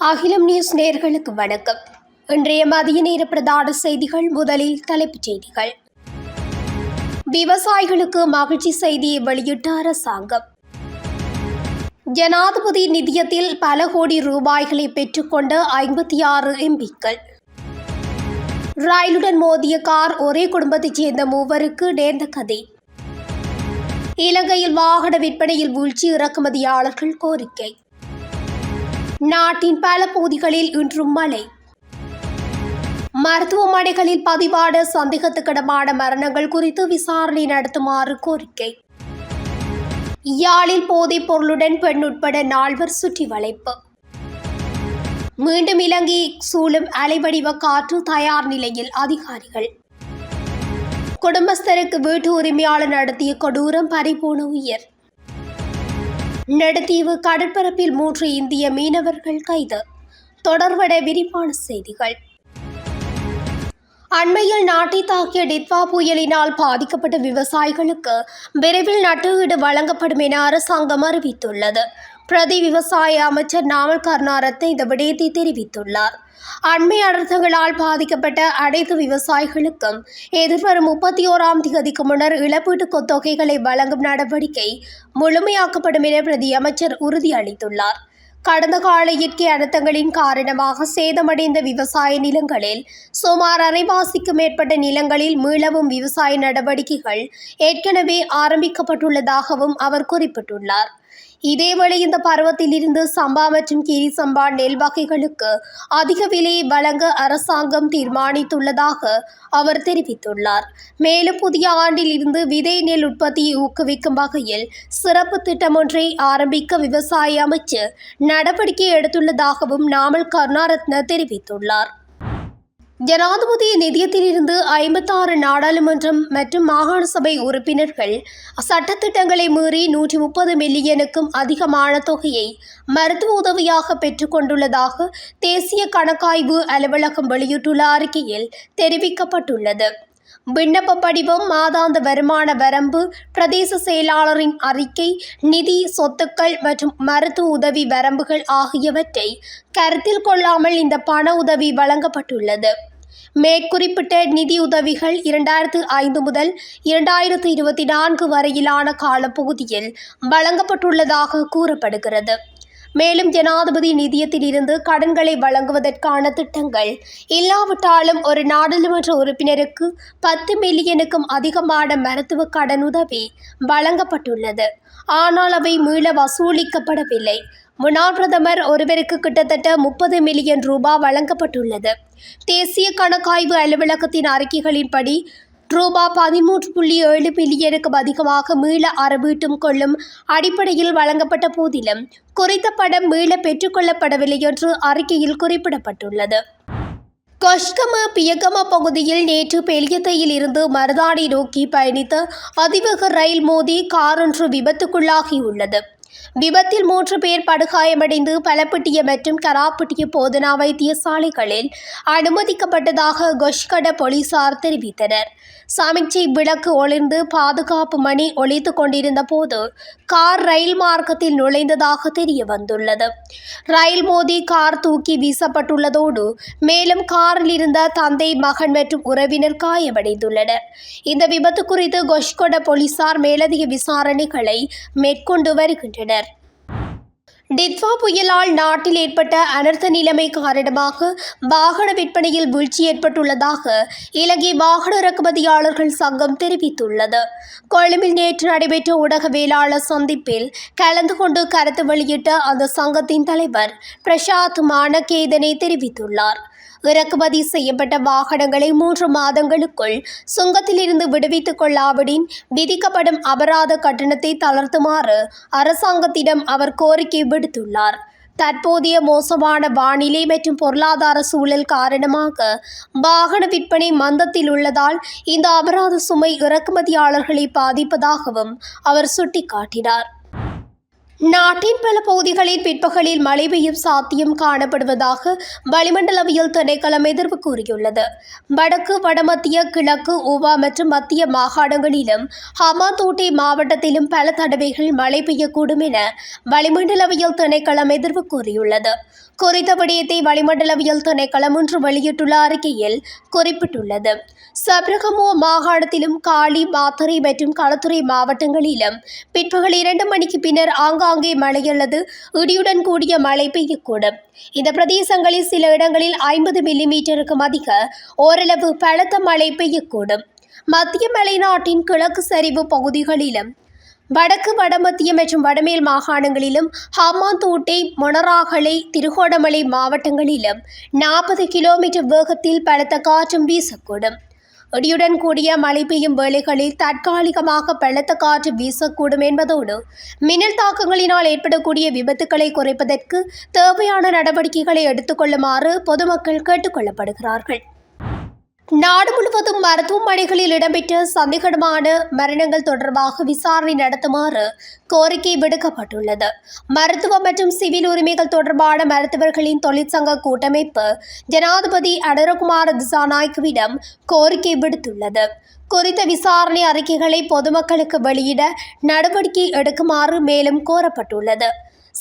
அகிலம் நியூஸ் நேர்களுக்கு வணக்கம். இன்றைய மதிய நேர பிரதான செய்திகள் முதலில் தலைப்புச் செய்திகள். விவசாயிகளுக்கு மகிழ்ச்சி செய்தியை வெளியிட்ட அரசாங்கம். ஜனாதிபதி நிதியத்தில் பல கோடி ரூபாய்களை பெற்றுக்கொண்ட ஐம்பத்தி ஆறு எம்பிக்கள். ரயிலுடன் மோதிய கார் ஒரே குடும்பத்தைச் சேர்ந்த மூவருக்கு நேர்ந்த கதை. இலங்கையில் வாகன விற்பனையில் வீழ்ச்சி இறக்குமதியாளர்கள் கோரிக்கை. நாட்டின் பல பகுதிகளில் இன்றும் மழை. மருத்துவமனைகளில் பதிவான சந்தேகத்துக்கிடமான மரணங்கள் குறித்து விசாரணை நடத்துமாறு கோரிக்கை. யாழில் போதைப் பொருளுடன் பெண் உட்பட நால்வர் சுற்றி வளைப்பு மீண்டும் இலங்கை சூழும் அலைவடிவ காற்று தயார் நிலையில் அதிகாரிகள். குடும்பஸ்தருக்கு வீட்டு உரிமையாளர் நடத்திய கொடூரம் பறிபோன உயிர். நெடுத்தீவு கடற்பரப்பில் மூன்று இந்திய மீனவர்கள் கைது. தொடர்பட விரிவான செய்திகள். அண்மையில் நாட்டை தாக்கிய டித்வா புயலினால் பாதிக்கப்பட்ட விவசாயிகளுக்கு விரைவில் நட்டுஈடு வழங்கப்படும் என அரசாங்கம் அறிவித்துள்ளது. பிரதி விவசாய அமைச்சர் நாமல் கர்ணாரத்தை இந்த விடயத்தை தெரிவித்துள்ளார். அண்மை அனர்த்தங்களால் பாதிக்கப்பட்ட அனைத்து விவசாயிகளுக்கும் எதிர்வரும் முப்பத்தி ஓராம் தேதிக்கு முன்னர் இழப்பீட்டு தொகைகளை வழங்கும் நடவடிக்கை முழுமையாக்கப்படும் என பிரதி அமைச்சர் உறுதியளித்துள்ளார் கடந்த கால இயற்கை அழுத்தங்களின் காரணமாக சேதமடைந்த விவசாய நிலங்களில் சுமார் அரைவாசிக்கு மேற்பட்ட நிலங்களில் மீளவும் விவசாய நடவடிக்கைகள் ஏற்கனவே ஆரம்பிக்கப்பட்டுள்ளதாகவும் அவர் குறிப்பிட்டுள்ளார். இதேவேளை இந்த பருவத்தில் இருந்து சம்பா மற்றும் கீரி சம்பா நெல் வகைகளுக்கு அதிக விலையை வழங்க அரசாங்கம் தீர்மானித்துள்ளதாக அவர் தெரிவித்துள்ளார். மேலும் புதிய ஆண்டில் இருந்து விதை நெல் உற்பத்தியை ஊக்குவிக்கும் வகையில் சிறப்பு திட்டம் ஒன்றை ஆரம்பிக்க விவசாய அமைச்சர் நடவடிக்கை எடுத்துள்ளதாகவும் நாமல் கருணாரத்ன தெரிவித்துள்ளார். ஜனாதிபதி நிதியத்திலிருந்து ஐம்பத்தாறு நாடாளுமன்றம் மற்றும் மாகாண சபை உறுப்பினர்கள் சட்டத்திட்டங்களை மீறி நூற்றி முப்பது மில்லியனுக்கும் அதிகமான தொகையை மருத்துவ உதவியாக பெற்றுக்கொண்டுள்ளதாக தேசிய கணக்காய்வு அலுவலகம் வெளியிட்டுள்ள அறிக்கையில் தெரிவிக்கப்பட்டுள்ளது. விண்ணப்ப படிவம் மாதாந்த வருமான வரம்பு பிரதேச செயலாளரின் அறிக்கை நிதி சொத்துக்கள் மற்றும் மருத்துவ உதவி வரம்புகள் ஆகியவற்றை கருத்தில் கொள்ளாமல் இந்த பண உதவி வழங்கப்பட்டுள்ளது. மேற்குறிப்பிட்ட நிதியுதவிகள் இரண்டாயிரத்து ஐந்து முதல் இரண்டாயிரத்து இருபத்தி நான்கு வரையிலான காலப்பகுதியில் வழங்கப்பட்டுள்ளதாக கூறப்படுகிறது. மேலும் ஜனாதிபதி நிதியத்திலிருந்து கடன்களை வழங்குவதற்கான திட்டங்கள் இல்லாவிட்டாலும் ஒரு நாடாளுமன்ற உறுப்பினருக்கு பத்து மில்லியனுக்கும் அதிகமான மருத்துவ கடன் உதவி வழங்கப்பட்டுள்ளது. ஆனால் அவை மீள வசூலிக்கப்படவில்லை. முன்னாள் பிரதமர் ஒருவருக்கு கிட்டத்தட்ட முப்பது மில்லியன் ரூபாய் வழங்கப்பட்டுள்ளது. தேசிய கணக்காய்வு அலுவலகத்தின் அறிக்கைகளின்படி ரூபா பதிமூன்று புள்ளி ஏழு மில்லியனுக்கும் அதிகமாக மீள அறவீட்டும் கொள்ளும் அடிப்படையில் வழங்கப்பட்ட போதிலும் குறித்த படம் மீள பெற்றுக்கொள்ளப்படவில்லை என்று அறிக்கையில் குறிப்பிடப்பட்டுள்ளது. கொஷ்கம பியகம பகுதியில் நேற்று பெலியத்தையில் இருந்து மருதாடி நோக்கி பயணித்த அதிவேக ரயில் மோதி காரொன்று விபத்துக்குள்ளாகியுள்ளது. விபத்தில் மூன்று பேர் படுகாயமடைந்து பலப்பட்டிய மற்றும் கராப்பட்டிய போதனா வைத்தியசாலைகளில் அனுமதிக்கப்பட்டதாக கொஷ்கட போலீசார் தெரிவித்தனர். சமிக்சை விளக்கு ஒளிர்ந்து பாதுகாப்பு மணி ஒழித்து கொண்டிருந்த போது கார் ரயில் மார்க்கத்தில் நுழைந்ததாக தெரிய வந்துள்ளது ரயில் மோதி கார் தூக்கி வீசப்பட்டுள்ளதோடு மேலும் காரில் இருந்த தந்தை மகன் மற்றும் உறவினர் காயமடைந்துள்ளனர். இந்த விபத்து குறித்து கொஷ்கொட போலீசார் மேலதிக விசாரணைகளை மேற்கொண்டு வருகின்றனர். டிட்வா புயலால் நாட்டில் ஏற்பட்ட அனர்த்த நிலைமை காரணமாக வாகன விற்பனையில் வீழ்ச்சி ஏற்பட்டுள்ளதாக இலங்கை வாகன இறக்குமதியாளர்கள் சங்கம் தெரிவித்துள்ளது. கொழும்பில் நேற்று நடைபெற்ற ஊடகவியலாளர் சந்திப்பில் கலந்து கொண்டு கருத்து வெளியிட்ட அந்த சங்கத்தின் தலைவர் பிரசாத் மானகேதனை தெரிவித்துள்ளார். இறக்குமதி செய்யப்பட்ட வாகனங்களை மூன்று மாதங்களுக்குள் சுங்கத்திலிருந்து விடுவித்துக் கொள்ளாவிடின் விதிக்கப்படும் அபராத கட்டணத்தை தளர்த்துமாறு அரசாங்கத்திடம் அவர் கோரிக்கை விடுத்துள்ளார். தற்போதைய மோசமான வானிலை மற்றும் பொருளாதார சூழல் காரணமாக வாகன விற்பனை மந்தத்தில் உள்ளதால் இந்த அபராத சுமை இறக்குமதியாளர்களை பாதிப்பதாகவும் அவர் சுட்டிக்காட்டினார். நாட்டின் பல பகுதிகளில் பிற்பகலில் மழை பெய்யும் சாத்தியம் காணப்படுவதாக வளிமண்டலவியல் திணைக்களம் எதிர்ப்பு கூறியுள்ளது. வடக்கு வடமத்திய கிழக்கு ஊவா மற்றும் மத்திய மாகாணங்களிலும் ஹமாதோட்டை மாவட்டத்திலும் பல தடவைகள் மழை பெய்யக்கூடும் என வளிமண்டலவியல் திணைக்களம் எதிர்ப்பு கூறியுள்ளது. குறித்த விடயத்தை வளிமண்டலவியல் திணைக்களம் ஒன்று வெளியிட்டுள்ள அறிக்கையில் குறிப்பிட்டுள்ளது. சப்ரகமோ மாகாணத்திலும் காளி மாத்தறை மற்றும் களத்துறை மாவட்டங்களிலும் பிற்பகல் இரண்டு மணிக்கு பின்னர் ஆங்காங்கே மழை அல்லது இடியுடன் கூடிய மழை பெய்யக்கூடும். இந்த பிரதேசங்களில் சில இடங்களில் ஐம்பது மில்லிமீட்டருக்கும் அதிக ஓரளவு பலத்த மழை பெய்யக்கூடும். மத்திய மலைநாட்டின் கிழக்கு சரிவு பகுதிகளிலும் வடக்கு வடமத்திய மற்றும் வடமேல் மாகாணங்களிலும் ஹமாந்தோட்டை மொனராகலை திருகோணமலை மாவட்டங்களிலும் நாற்பது கிலோமீட்டர் வேகத்தில் பலத்த காற்றும் வீசக்கூடும். இடியுடன் கூடிய மழை பெய்யும் வேளைகளில் தற்காலிகமாக பலத்த காற்று வீசக்கூடும் என்பதோடு மின்னல் தாக்கங்களினால் ஏற்படக்கூடிய விபத்துக்களை குறைப்பதற்கு தேவையான நடவடிக்கைகளை எடுத்துக்கொள்ளுமாறு பொதுமக்கள் கேட்டுக்கொள்ளப்படுகிறார்கள். நாடு முழுவதும் மருத்துவமனைகளில் இடம்பெற்ற சந்தேகமான மரணங்கள் தொடர்பாக விசாரணை நடத்துமாறு கோரிக்கை விடுக்கப்பட்டுள்ளது. மருத்துவ மற்றும் சிவில் உரிமைகள் தொடர்பான மருத்துவர்களின் தொழிற்சங்க கூட்டமைப்பு ஜனாதிபதி அடரகுமார திசாநாயக்கவிடம் கோரிக்கை விடுத்துள்ளது. குறித்த விசாரணை அறிக்கைகளை பொதுமக்களுக்கு வெளியிட நடவடிக்கை எடுக்குமாறு மேலும் கோரப்பட்டுள்ளது.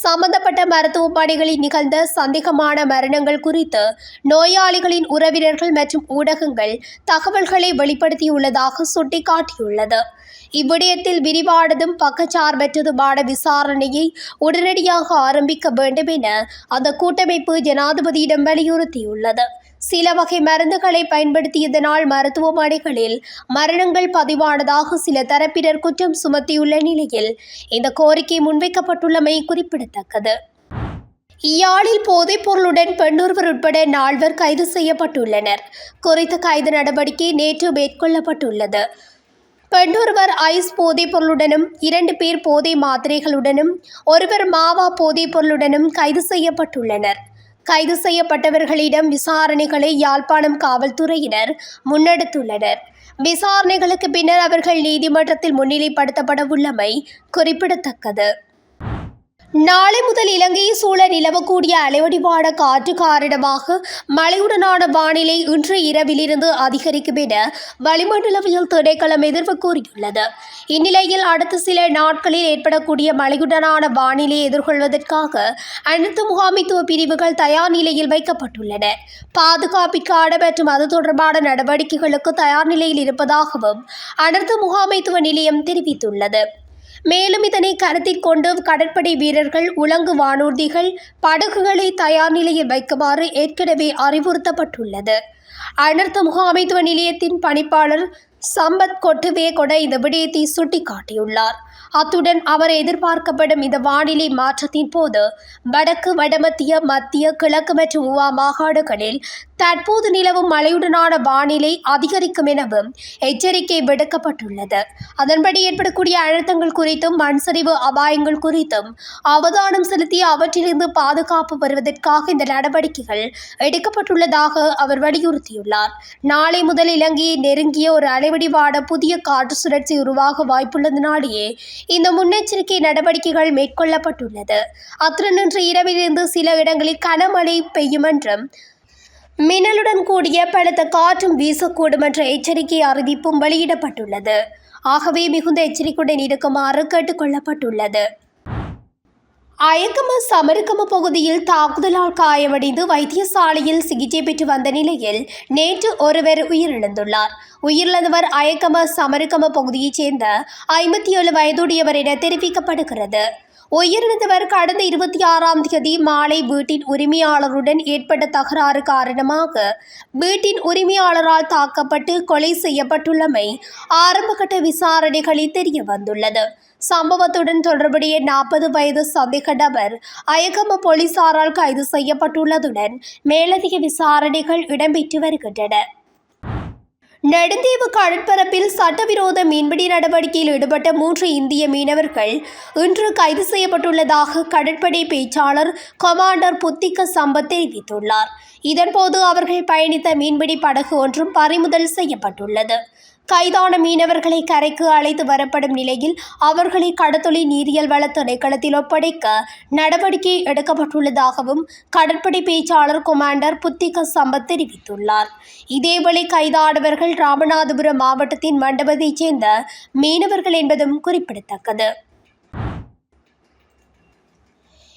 சம்பந்தப்பட்ட மருத்துவமனைகளில் நிகழ்ந்த சந்தேகமான மரணங்கள் குறித்து நோயாளிகளின் உறவினர்கள் மற்றும் ஊடகங்கள் தகவல்களை வெளிப்படுத்தியுள்ளதாக சுட்டிக்காட்டியுள்ளது. இவ்விடயத்தில் விரிவானதும் பக்கச்சார்பற்றதுமான விசாரணையை உடனடியாக ஆரம்பிக்க வேண்டும் என அந்த கூட்டமைப்பு ஜனாதிபதியிடம் வலியுறுத்தியுள்ளது. சில வகை மருந்துகளை பயன்படுத்தியதனால் மருத்துவமனைகளில் மரணங்கள் பதிவானதாக சில தரப்பினர் குற்றம் சுமத்தியுள்ள நிலையில் இந்த கோரிக்கை முன்வைக்கப்பட்டுள்ளமை குறிப்பிடத்தக்கது. யாழில் போதைப் பொருளுடன் பெண்ணொருவர் உட்பட நால்வர் கைது செய்யப்பட்டுள்ளனர். குறித்த கைது நடவடிக்கை நேற்று மேற்கொள்ளப்பட்டுள்ளது. பெண்ணொருவர் ஐஸ் போதைப் பொருளுடனும் இரண்டு பேர் போதை மாத்திரைகளுடனும் ஒருவர் மாவா போதைப் பொருளுடனும் கைது செய்யப்பட்டுள்ளனர். கைது செய்யப்பட்டவர்களிடம் விசாரணைகளை யாழ்ப்பாணம் காவல்துறையினர் முன்னெடுத்துள்ளனர். விசாரணைகளுக்கு பின்னர் அவர்கள் நீதிமன்றத்தில் முன்னிலைப்படுத்தப்பட உள்ளமை குறிப்பிடத்தக்கது. நாளை முதல் இலங்கையை சூழ நிலவக்கூடிய அலைவடிவான காற்று காரணமாக மழையுடனான வானிலை இன்று இரவிலிருந்து அதிகரிக்கும் என வளிமண்டலவியல் திணைக்களம் எதிர்வு கூறியுள்ளது. இந்நிலையில் அடுத்த சில நாட்களில் ஏற்படக்கூடிய மழையுடனான வானிலையை எதிர்கொள்வதற்காக அனைத்து முகாமைத்துவ பிரிவுகள் தயார் நிலையில் வைக்கப்பட்டுள்ளன. பாதுகாப்பிற்கான மற்றும் அது தொடர்பான நடவடிக்கைகளுக்கு தயார் நிலையில் இருப்பதாகவும் அனர்த்த முகாமைத்துவ நிலையம் தெரிவித்துள்ளது. மேலும் இதனை கருத்தில் கொண்டு கடற்படை வீரர்கள் உலங்கு வானூர்திகள் படகுகளை தயார் நிலையில் வைக்குமாறு ஏற்கனவே அறிவுறுத்தப்பட்டுள்ளது. அனர்த்த முகாமைத்துவ நிலையத்தின் பணிப்பாளர் சம்பத் கொட்டுவே கொட இந்த விடயத்தை சுட்டிக்காட்டியுள்ளார். அத்துடன் அவர் எதிர்பார்க்கப்படும் இந்த வானிலை மாற்றத்தின் போது வடக்கு வடமத்திய மத்திய கிழக்கு மற்றும் உவா மாகாணங்களில் தற்போது நிலவும் மழையுடனான வானிலை அதிகரிக்கும் எனவும் எச்சரிக்கை விடுக்கப்பட்டுள்ளது. அதன்படி ஏற்படக்கூடிய அழுத்தங்கள் குறித்தும் மண் சரிவு அபாயங்கள் குறித்தும் அவதானம் செலுத்தி அவற்றிலிருந்து பாதுகாப்பு பெறுவதற்காக இந்த நடவடிக்கைகள் எடுக்கப்பட்டுள்ளதாக அவர் வலியுறுத்தியுள்ளார். நாளை முதல் இலங்கையை நெருங்கிய ஒரு அலைவடிவான புதிய காற்று சுழற்சி உருவாக வாய்ப்புள்ளதனாலேயே இந்த முன்னெச்சரிக்கை நடவடிக்கைகள் மேற்கொள்ளப்பட்டுள்ளது. அத்துடன் இன்று இரவிலிருந்து சில இடங்களில் கனமழை பெய்யும் என்றும் மின்னலுடன் கூடிய பலத்த காற்றும் வீசக்கூடும் என்ற எச்சரிக்கை அறிவிப்பும் வெளியிடப்பட்டுள்ளது. ஆகவே மிகுந்த எச்சரிக்கையுடன் இருக்குமாறு கேட்டுக்கொள்ளப்பட்டுள்ளது அயக்கம சமரக்கம பகுதியில் தாக்குதலால் காயமடைந்து வைத்தியசாலையில் சிகிச்சை பெற்று வந்த நிலையில் நேற்று ஒருவர் உயிரிழந்துள்ளார். உயிரிழந்தவர் அயக்கம சமரக்கம பகுதியைச் சேர்ந்த ஐம்பத்தி ஏழு வயதுடையவர் என தெரிவிக்கப்படுகிறது. உயிரிழந்தவர் கடந்த இருபத்தி ஆறாம் தேதி மாலை வீட்டின் உரிமையாளருடன் ஏற்பட்ட தகராறு காரணமாக வீட்டின் உரிமையாளரால் தாக்கப்பட்டு கொலை செய்யப்பட்டுள்ளமை ஆரம்பகட்ட விசாரணைகளில் தெரிய வந்துள்ளது சம்பவத்துடன் தொடர்புடைய நாற்பது வயது சந்தேக நபர் அயகம போலீசாரால் கைது செய்யப்பட்டுள்ளதுடன் மேலதிக விசாரணைகள் இடம்பெற்று வருகின்றன. நெடுந்தீவு கடற்பரப்பில் சட்டவிரோத மீன்பிடி நடவடிக்கையில் ஈடுபட்ட மூன்று இந்திய மீனவர்கள் இன்று கைது செய்யப்பட்டுள்ளதாக கடற்படை பேச்சாளர் கமாண்டர் புத்திக சம்பத் தெரிவித்துள்ளார். இதன்போது அவர்கள் பயணித்த மீன்பிடி படகு ஒன்றும் பறிமுதல் செய்யப்பட்டுள்ளது. கைதான மீனவர்களை கரைக்கு அழைத்து வரப்படும் நிலையில் அவர்களை கடத்தொழி நீரியல் வள திணைக்களத்தில் ஒப்படைக்க நடவடிக்கை எடுக்கப்பட்டுள்ளதாகவும் கடற்படை பேச்சாளர் கொமாண்டர் புத்திக சம்பத் தெரிவித்துள்ளார். இதேவேளை கைதானவர்கள் ராமநாதபுரம் மாவட்டத்தின் மண்டபத்தைச் சேர்ந்த மீனவர்கள் என்பதும் குறிப்பிடத்தக்கது.